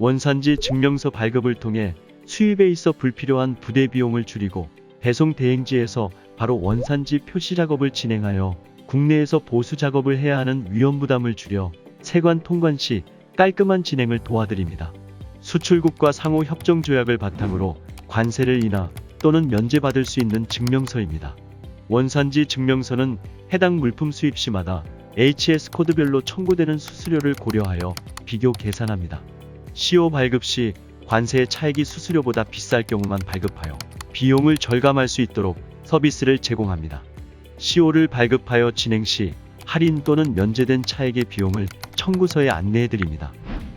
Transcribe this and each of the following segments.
원산지 증명서 발급을 통해 수입에 있어 불필요한 부대 비용을 줄이고 배송 대행지에서 바로 원산지 표시 작업을 진행하여 국내에서 보수 작업을 해야 하는 위험 부담을 줄여 세관 통관 시 깔끔한 진행을 도와드립니다. 수출국과 상호 협정 조약을 바탕으로 관세를 인하 또는 면제받을 수 있는 증명서입니다. 원산지 증명서는 해당 물품 수입 시마다 HS 코드별로 청구되는 수수료를 고려하여 비교 계산합니다. CO 발급 시 관세의 차액이 수수료보다 비쌀 경우만 발급하여 비용을 절감할 수 있도록 서비스를 제공합니다. CO를 발급하여 진행 시 할인 또는 면제된 차액의 비용을 청구서에 안내해 드립니다.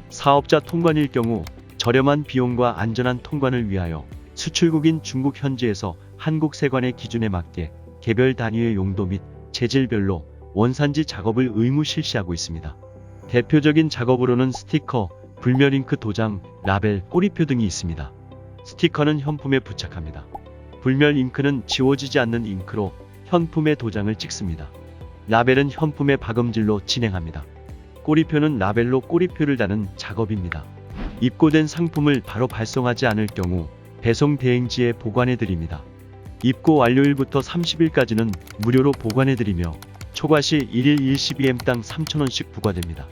사업자 통관일 경우 저렴한 비용과 안전한 통관을 위하여 수출국인 중국 현지에서 한국 세관의 기준에 맞게 개별 단위의 용도 및 재질별로 원산지 작업을 의무 실시하고 있습니다. 대표적인 작업으로는 스티커, 불멸 잉크 도장, 라벨, 꼬리표 등이 있습니다. 스티커는 현품에 부착합니다. 불멸 잉크는 지워지지 않는 잉크로 현품의 도장을 찍습니다. 라벨은 현품의 박음질로 진행합니다. 꼬리표는 라벨로 꼬리표를 다는 작업입니다. 입고된 상품을 바로 발송하지 않을 경우 배송 대행지에 보관해 드립니다. 입고 완료일부터 30일까지는 무료로 보관해 드리며 초과 시 1일 1 12M당 3,000원씩 부과됩니다.